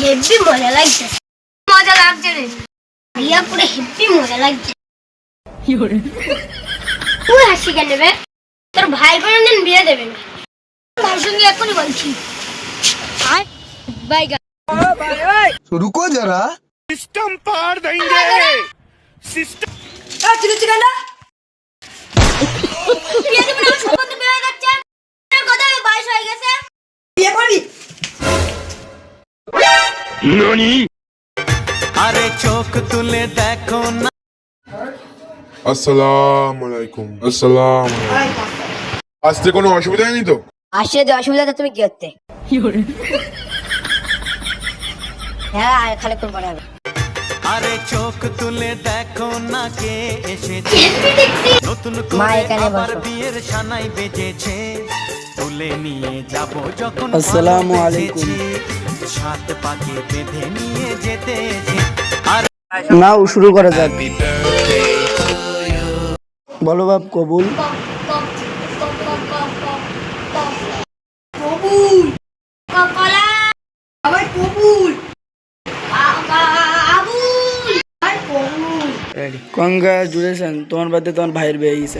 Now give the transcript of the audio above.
Heavy মজা লাগছে মজা লাগছে রে ভাইয়া পুরো হেভি মজা লাগছে তুই হাসি কেন নেবে তোর ভাই বোনের বিয়ে দেবে না ভাইয়ের সঙ্গে এখনই বলছি আর বাইগা रुको जरा বিয়ে আরে চোখ তুলে দেখো না। আসসালামু আলাইকুম। আসসালাম আসতে কোনো অসুবিধা হয়নি তো? আসলে যে অসুবিধা তুমি কি করতে? হ্যাঁ আর খানিক্ষণ পরে হবে। আরে চোখ তুলে দেখো না কে এসেছে। নতুন করে আবার বিয়ের সানাই বেজেছে। তুলে নিয়ে যাব যখন আসসালামু আলাইকুম। সাত পাকে বেঁধে নিয়ে যেতে আর নাও শুরু করা যাক। বলো বাপ কবুল। কংগ্রাচুলেশন। তোমার বাদে তোমার ভাইয়ের বিয়ে গেছে।